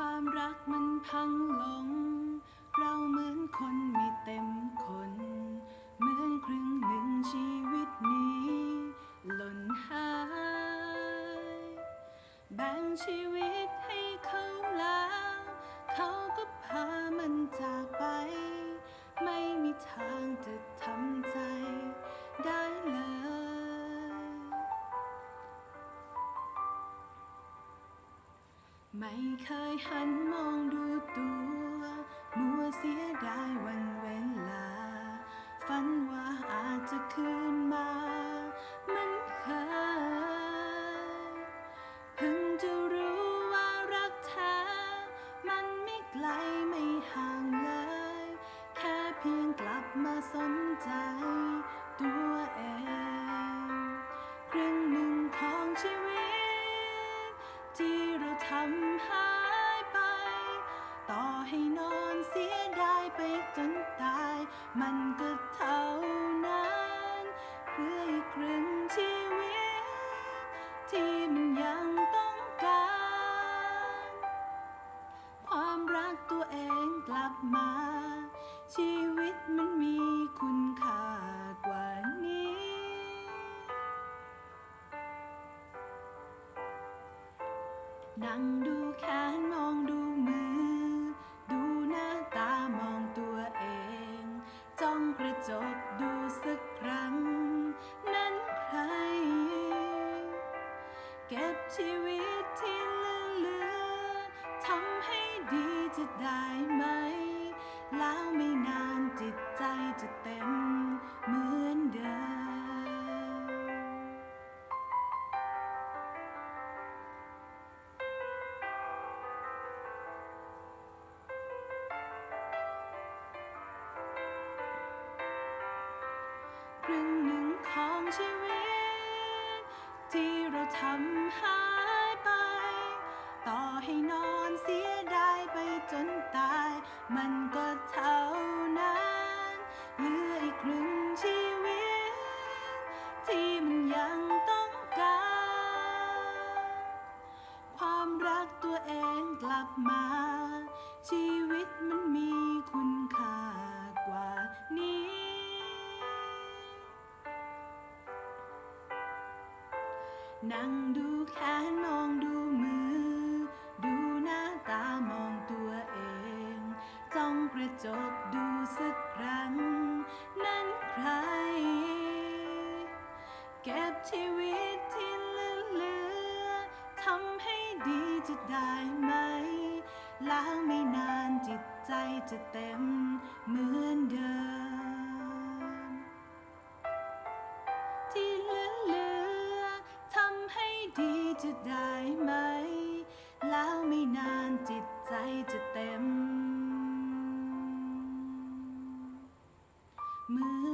ความรักมันพังลง เราเหมือนคนไม่เต็มคน เหมือนครึ่งหนึ่งชีวิตนี้หล่นหาย แบ่งชีวิตให้เขาแล้ว เขาก็พามันจาก ไม่เคยหันมองดูตัว มัวเสียดายวันเวลา ฝันว่าอาจจะคืนมาเหมันเคยเพิ่งจะรู้ว่ารักแท้มันไม่ไกลไม่ห่างเลย แค่เพียงกลับมาสนใจ ให้นอนเสียดายไปจนตาย มันก็เท่านั้นเพื่ออีกครึ่งชีวิต ที่มันยังต้องการ ความรักตัวเองกลับมา ชีวิตมันมีคุณค่ากว่านี้ นั่งดูแขนมองดู จบดูสักครั้ง นั้นใคร เก็บชีวิตที่เหลือทำให้ดีจะได้ไหม แล้วไม่นาน ชีวิต ที่เราทำหายไป ต่อให้นอนเสียดายไปจนตาย มันก็ นั่งดูแขนมองดูมือ ดูหน้าตามองตัวเอง จ้องกระจกดูสักครั้ง นั้นใคร เก็บชีวิตที่เหลือๆทำให้ดีจะได้ไหม ล้วไม่นานจิตใจจะเต็มเหมือนเดิม จะได้ไหม แล้วไม่นานจิตใจจะเต็ม เมื่อ